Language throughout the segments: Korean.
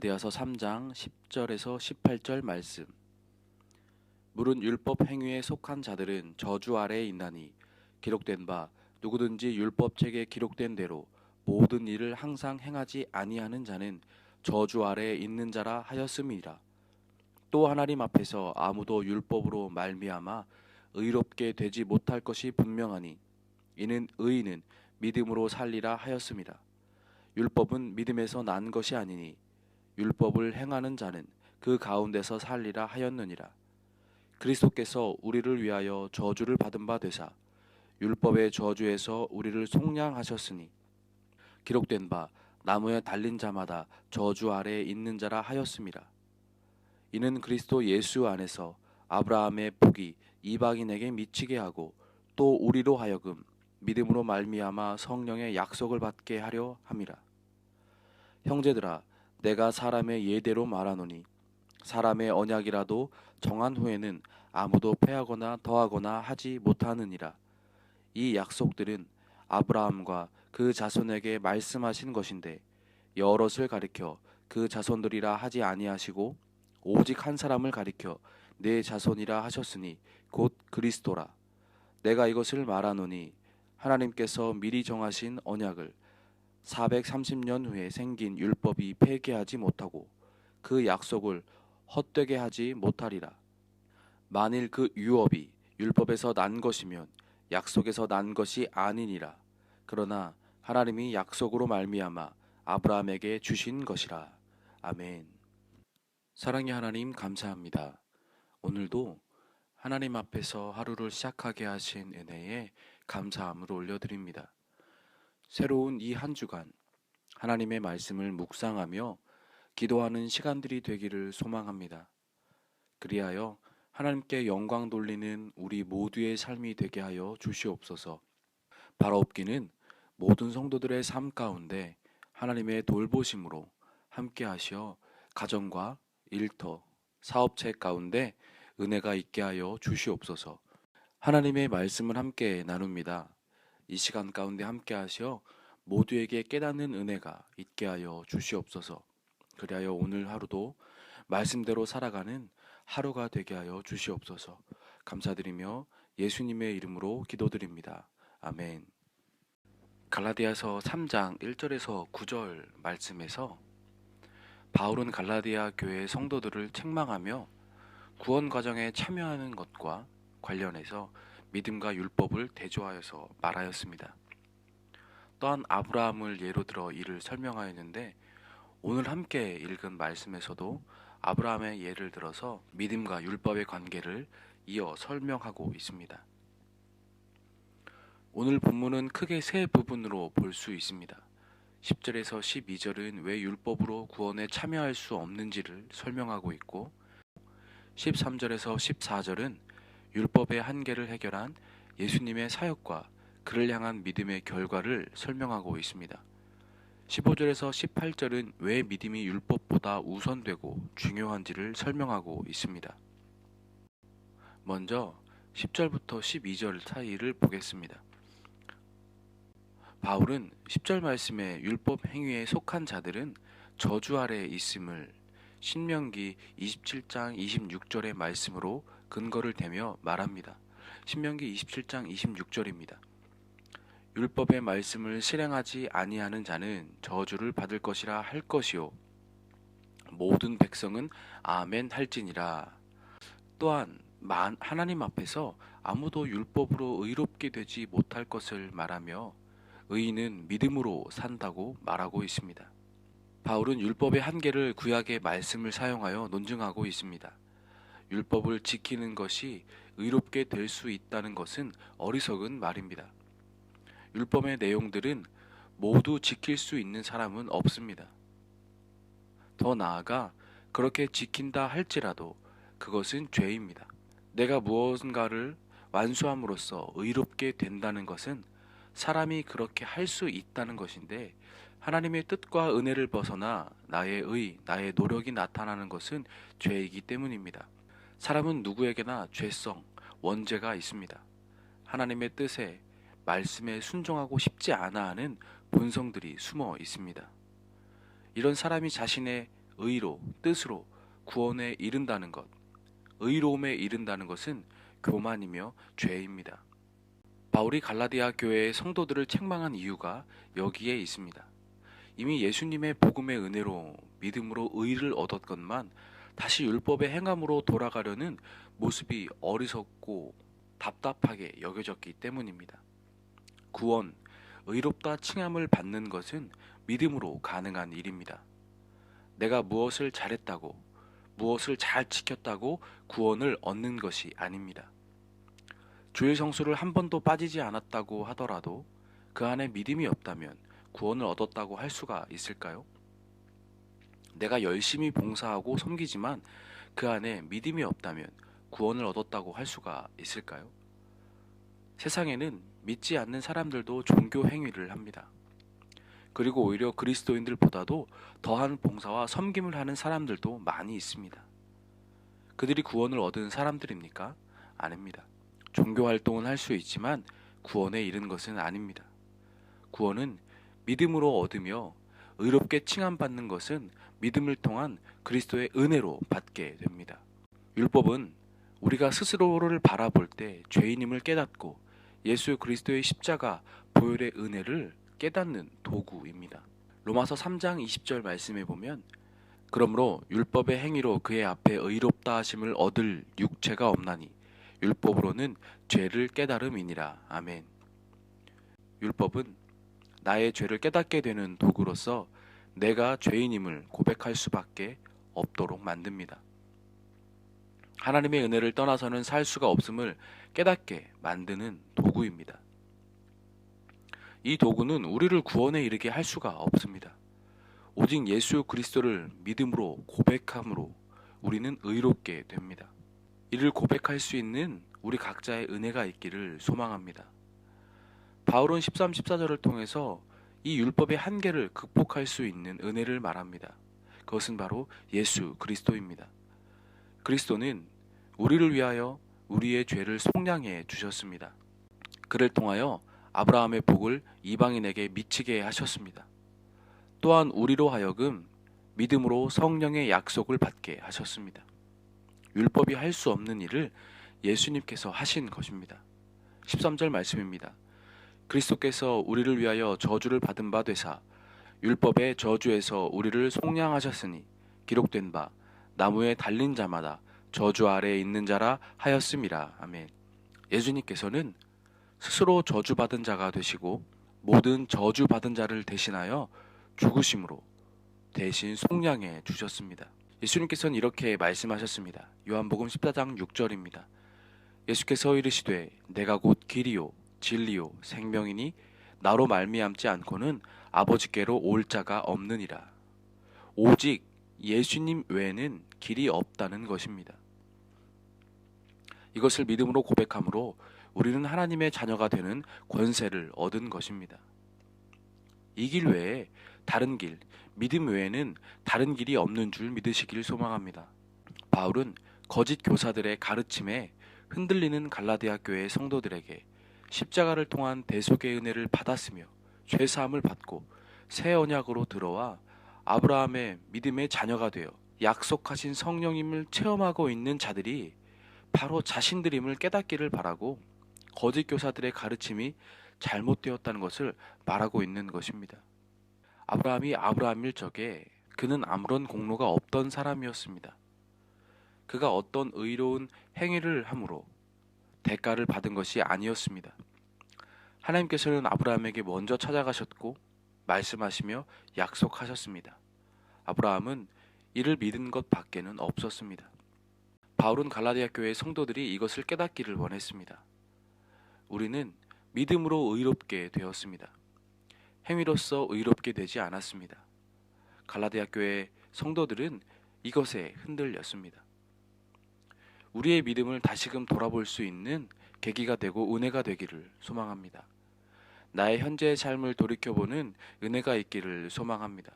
갈라디아서 3장 10절에서 18절 말씀. 물은 율법 행위에 속한 자들은 저주 아래에 있나니 기록된 바 누구든지 율법책에 기록된 대로 모든 일을 항상 행하지 아니하는 자는 저주 아래에 있는 자라 하였음이라. 또 하나님 앞에서 아무도 율법으로 말미암아 의롭게 되지 못할 것이 분명하니 이는 의인은 믿음으로 살리라 하였음이라. 율법은 믿음에서 난 것이 아니니 율법을 행하는 자는 그 가운데서 살리라 하였느니라. 그리스도께서 우리를 위하여 저주를 받은 바 되사 율법의 저주에서 우리를 속량하셨으니 기록된 바 나무에 달린 자마다 저주 아래에 있는 자라 하였습니다. 이는 그리스도 예수 안에서 아브라함의 복이 이방인에게 미치게 하고 또 우리로 하여금 믿음으로 말미암아 성령의 약속을 받게 하려 함이라. 형제들아 내가 사람의 예대로 말하노니 사람의 언약이라도 정한 후에는 아무도 패하거나 더하거나 하지 못하느니라. 이 약속들은 아브라함과 그 자손에게 말씀하신 것인데 여럿을 가리켜 그 자손들이라 하지 아니하시고 오직 한 사람을 가리켜 내 자손이라 하셨으니 곧 그리스도라. 내가 이것을 말하노니 하나님께서 미리 정하신 언약을 430년 후에 생긴 율법이 폐기하지 못하고 그 약속을 헛되게 하지 못하리라. 만일 그 유업이 율법에서 난 것이면 약속에서 난 것이 아니니라. 그러나 하나님이 약속으로 말미암아 아브라함에게 주신 것이라. 아멘. 사랑의 하나님 감사합니다. 오늘도 하나님 앞에서 하루를 시작하게 하신 은혜에 감사함을 올려드립니다. 새로운 이 한 주간 하나님의 말씀을 묵상하며 기도하는 시간들이 되기를 소망합니다. 그리하여 하나님께 영광 돌리는 우리 모두의 삶이 되게 하여 주시옵소서. 바라옵기는 모든 성도들의 삶 가운데 하나님의 돌보심으로 함께 하시어 가정과 일터, 사업체 가운데 은혜가 있게 하여 주시옵소서. 하나님의 말씀을 함께 나눕니다. 이 시간 가운데 함께 하시어 모두에게 깨닫는 은혜가 있게 하여 주시옵소서. 그리하여 오늘 하루도 말씀대로 살아가는 하루가 되게 하여 주시옵소서. 감사드리며 예수님의 이름으로 기도드립니다. 아멘. 갈라디아서 3장 1절에서 9절 말씀에서 바울은 갈라디아 교회 성도들을 책망하며 구원 과정에 참여하는 것과 관련해서 믿음과 율법을 대조하여서 말하였습니다. 또한 아브라함을 예로 들어 이를 설명하였는데 오늘 함께 읽은 말씀에서도 아브라함의 예를 들어서 믿음과 율법의 관계를 이어 설명하고 있습니다. 오늘 본문은 크게 세 부분으로 볼 수 있습니다. 10절에서 12절은 왜 율법으로 구원에 참여할 수 없는지를 설명하고 있고 13절에서 14절은 율법의 한계를 해결한 예수님의 사역과 그를 향한 믿음의 결과를 설명하고 있습니다. 15절에서 18절은 왜 믿음이 율법보다 우선되고 중요한지를 설명하고 있습니다. 먼저 10절부터 12절 사이를 보겠습니다. 바울은 10절 말씀에 율법 행위에 속한 자들은 저주 아래에 있음을 신명기 27장 26절의 말씀으로 근거를 대며 말합니다. 신명기 27장 26절입니다. 율법의 말씀을 실행하지 아니하는 자는 저주를 받을 것이라 할 것이요 모든 백성은 아멘 할지니라. 또한 하나님 앞에서 아무도 율법으로 의롭게 되지 못할 것을 말하며 의인은 믿음으로 산다고 말하고 있습니다. 바울은 율법의 한계를 구약의 말씀을 사용하여 논증하고 있습니다. 율법을 지키는 것이 의롭게 될 수 있다는 것은 어리석은 말입니다. 율법의 내용들은 모두 지킬 수 있는 사람은 없습니다. 더 나아가 그렇게 지킨다 할지라도 그것은 죄입니다. 내가 무언가를 완수함으로써 의롭게 된다는 것은 사람이 그렇게 할 수 있다는 것인데 하나님의 뜻과 은혜를 벗어나 나의 의, 나의 노력이 나타나는 것은 죄이기 때문입니다. 사람은 누구에게나 죄성, 원죄가 있습니다. 하나님의 뜻에 말씀에 순종하고 싶지 않아 하는 본성들이 숨어 있습니다. 이런 사람이 자신의 의로, 뜻으로 구원에 이른다는 것, 의로움에 이른다는 것은 교만이며 죄입니다. 바울이 갈라디아 교회의 성도들을 책망한 이유가 여기에 있습니다. 이미 예수님의 복음의 은혜로 믿음으로 의를 얻었건만 다시 율법의 행함으로 돌아가려는 모습이 어리석고 답답하게 여겨졌기 때문입니다. 구원, 의롭다 칭함을 받는 것은 믿음으로 가능한 일입니다. 내가 무엇을 잘했다고, 무엇을 잘 지켰다고 구원을 얻는 것이 아닙니다. 주일 성수를 한 번도 빠지지 않았다고 하더라도 그 안에 믿음이 없다면 구원을 얻었다고 할 수가 있을까요? 내가 열심히 봉사하고 섬기지만 그 안에 믿음이 없다면 구원을 얻었다고 할 수가 있을까요? 세상에는 믿지 않는 사람들도 종교 행위를 합니다. 그리고 오히려 그리스도인들보다도 더한 봉사와 섬김을 하는 사람들도 많이 있습니다. 그들이 구원을 얻은 사람들입니까? 아닙니다. 종교 활동은 할 수 있지만 구원에 이른 것은 아닙니다. 구원은 믿음으로 얻으며 의롭게 칭함받는 것은 믿음을 통한 그리스도의 은혜로 받게 됩니다. 율법은 우리가 스스로를 바라볼 때 죄인임을 깨닫고 예수 그리스도의 십자가 보혈의 은혜를 깨닫는 도구입니다. 로마서 3장 20절 말씀에 보면 그러므로 율법의 행위로 그의 앞에 의롭다 하심을 얻을 육체가 없나니 율법으로는 죄를 깨달음이니라. 아멘. 율법은 나의 죄를 깨닫게 되는 도구로서 내가 죄인임을 고백할 수밖에 없도록 만듭니다. 하나님의 은혜를 떠나서는 살 수가 없음을 깨닫게 만드는 도구입니다. 이 도구는 우리를 구원에 이르게 할 수가 없습니다. 오직 예수 그리스도를 믿음으로 고백함으로 우리는 의롭게 됩니다. 이를 고백할 수 있는 우리 각자의 은혜가 있기를 소망합니다. 바울은 13, 14절을 통해서 이 율법의 한계를 극복할 수 있는 은혜를 말합니다. 그것은 바로 예수 그리스도입니다. 그리스도는 우리를 위하여 우리의 죄를 속량해 주셨습니다. 그를 통하여 아브라함의 복을 이방인에게 미치게 하셨습니다. 또한 우리로 하여금 믿음으로 성령의 약속을 받게 하셨습니다. 율법이 할 수 없는 일을 예수님께서 하신 것입니다. 13절 말씀입니다. 그리스도께서 우리를 위하여 저주를 받은 바 되사 율법의 저주에서 우리를 속량하셨으니 기록된 바 나무에 달린 자마다 저주 아래에 있는 자라 하였음이라. 아멘. 예수님께서는 스스로 저주받은 자가 되시고 모든 저주받은 자를 대신하여 죽으심으로 대신 속량해 주셨습니다. 예수님께서는 이렇게 말씀하셨습니다. 요한복음 14장 6절입니다. 예수께서 이르시되 내가 곧 길이요 진리요 생명이니 나로 말미암지 않고는 아버지께로 올 자가 없느니라. 오직 예수님 외에는 길이 없다는 것입니다. 이것을 믿음으로 고백함으로 우리는 하나님의 자녀가 되는 권세를 얻은 것입니다. 이 길 외에 다른 길, 믿음 외에는 다른 길이 없는 줄 믿으시길 소망합니다. 바울은 거짓 교사들의 가르침에 흔들리는 갈라디아 교회 성도들에게 십자가를 통한 대속의 은혜를 받았으며 죄 사함을 받고 새 언약으로 들어와 아브라함의 믿음의 자녀가 되어 약속하신 성령임을 체험하고 있는 자들이 바로 자신들임을 깨닫기를 바라고 거짓 교사들의 가르침이 잘못되었다는 것을 말하고 있는 것입니다. 아브라함이 아브라함일 적에 그는 아무런 공로가 없던 사람이었습니다. 그가 어떤 의로운 행위를 함으로 대가를 받은 것이 아니었습니다. 하나님께서는 아브라함에게 먼저 찾아가셨고 말씀하시며 약속하셨습니다. 아브라함은 이를 믿은 것 밖에는 없었습니다. 바울은 갈라디아 교회 성도들이 이것을 깨닫기를 원했습니다. 우리는 믿음으로 의롭게 되었습니다. 행위로서 의롭게 되지 않았습니다. 갈라디아 교회 성도들은 이것에 흔들렸습니다. 우리의 믿음을 다시금 돌아볼 수 있는 계기가 되고 은혜가 되기를 소망합니다. 나의 현재의 삶을 돌이켜보는 은혜가 있기를 소망합니다.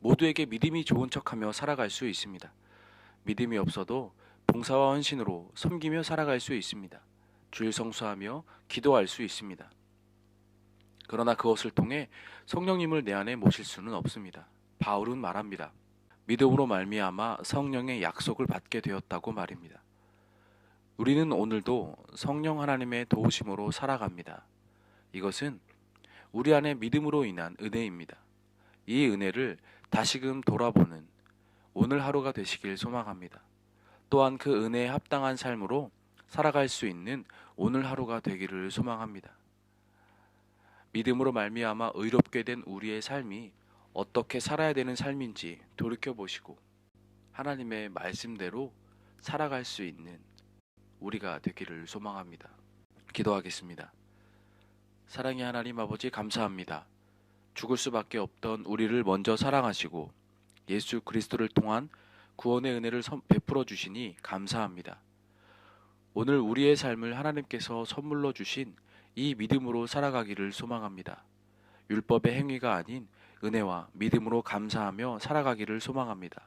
모두에게 믿음이 좋은 척하며 살아갈 수 있습니다. 믿음이 없어도 봉사와 헌신으로 섬기며 살아갈 수 있습니다. 주일 성수하며 기도할 수 있습니다. 그러나 그것을 통해 성령님을 내 안에 모실 수는 없습니다. 바울은 말합니다. 믿음으로 말미암아 성령의 약속을 받게 되었다고 말입니다. 우리는 오늘도 성령 하나님의 도우심으로 살아갑니다. 이것은 우리 안에 믿음으로 인한 은혜입니다. 이 은혜를 다시금 돌아보는 오늘 하루가 되시길 소망합니다. 또한 그 은혜에 합당한 삶으로 살아갈 수 있는 오늘 하루가 되기를 소망합니다. 믿음으로 말미암아 의롭게 된 우리의 삶이 어떻게 살아야 되는 삶인지 돌이켜 보시고 하나님의 말씀대로 살아갈 수 있는 우리가 되기를 소망합니다. 기도하겠습니다. 사랑의 하나님 아버지 감사합니다. 죽을 수밖에 없던 우리를 먼저 사랑하시고 예수 그리스도를 통한 구원의 은혜를 선- 베풀어 주시니 감사합니다. 오늘 우리의 삶을 하나님께서 선물로 주신 이 믿음으로 살아가기를 소망합니다. 율법의 행위가 아닌 은혜와 믿음으로 감사하며 살아가기를 소망합니다.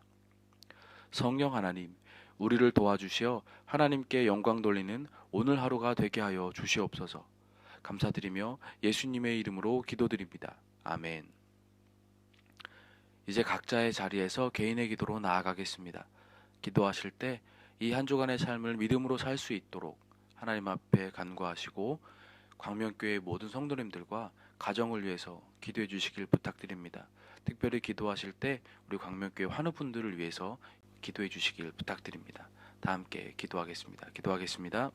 성령 하나님, 우리를 도와주시어 하나님께 영광 돌리는 오늘 하루가 되게 하여 주시옵소서. 감사드리며 예수님의 이름으로 기도드립니다. 아멘. 이제 각자의 자리에서 개인의 기도로 나아가겠습니다. 기도하실 때 이 한 주간의 삶을 믿음으로 살 수 있도록 하나님 앞에 간구하시고 광명교회 모든 성도님들과 가정을 위해서 기도해 주시길 부탁드립니다. 특별히 기도하실 때 우리 광명교회 환우분들을 위해서 기도해 주시길 부탁드립니다. 다 함께 기도하겠습니다. 기도하겠습니다.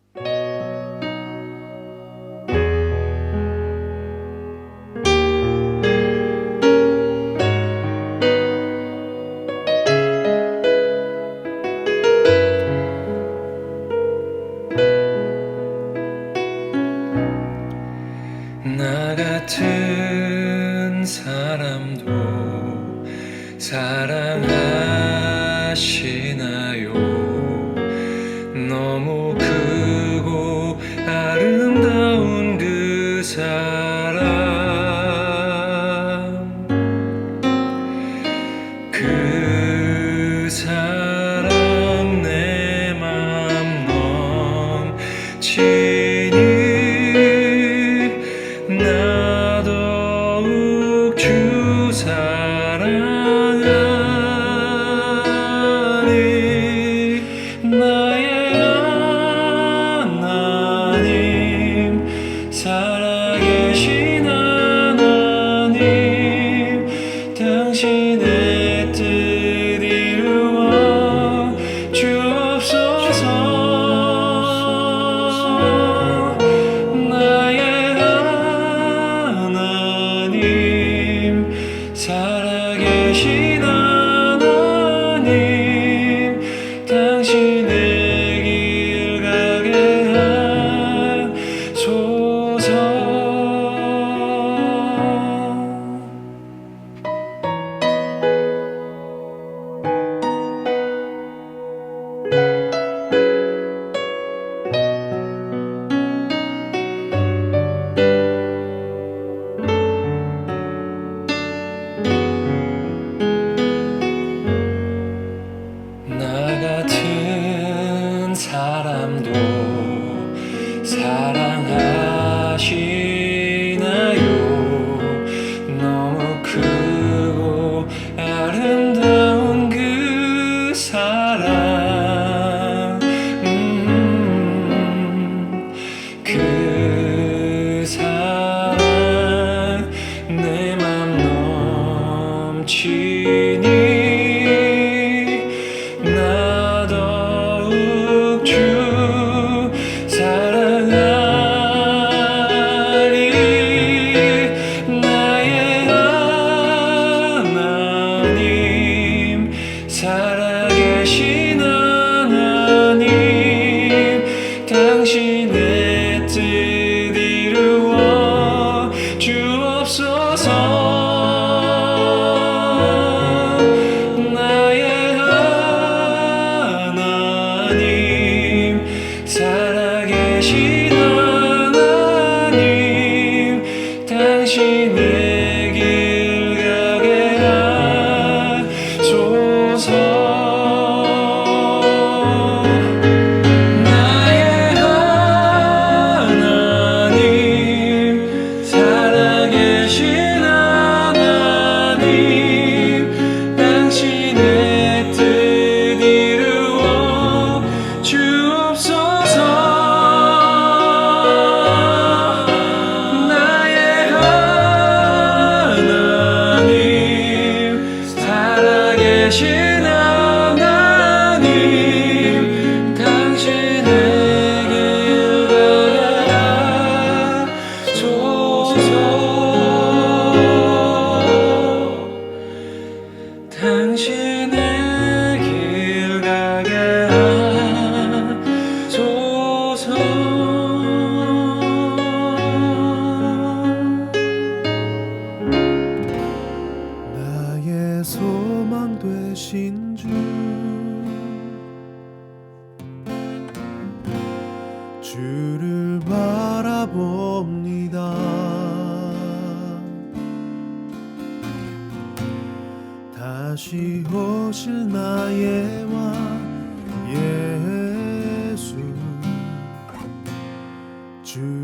感谢。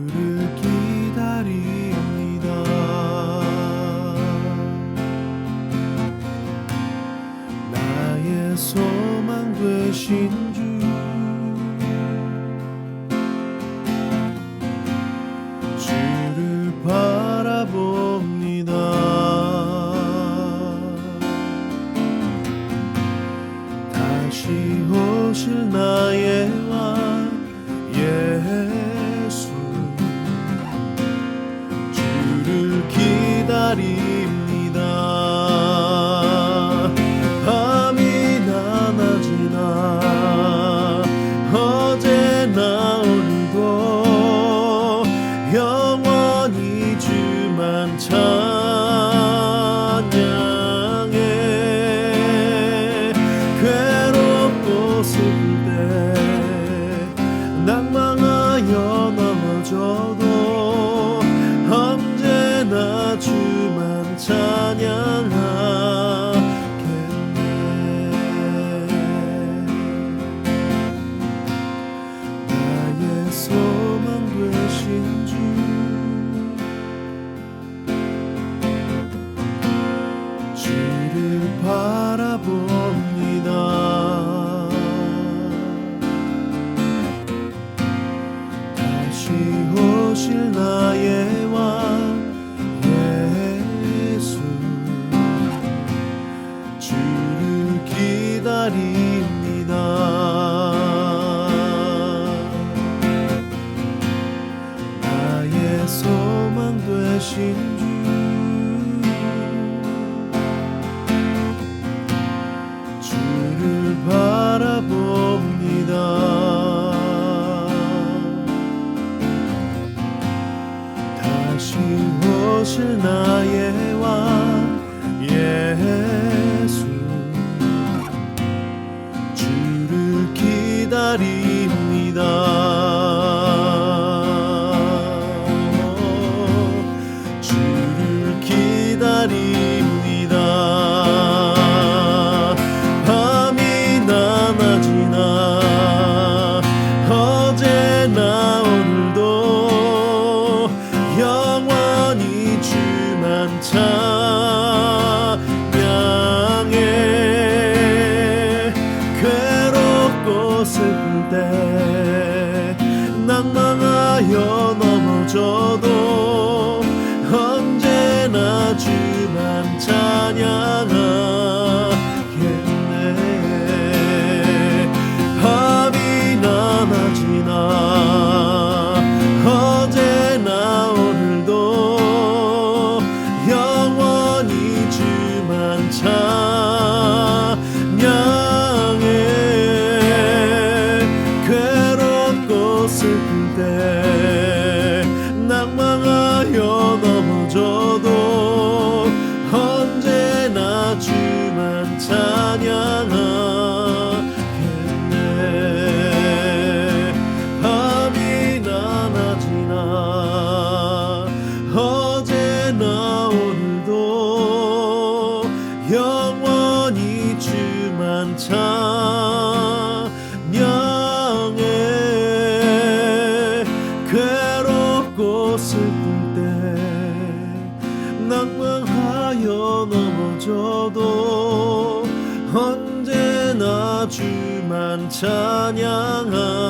do do 것을 나의 왕 예. 있을 때 낭망하여 넘어져도 언제나 주만 찬양 젖어 相爱。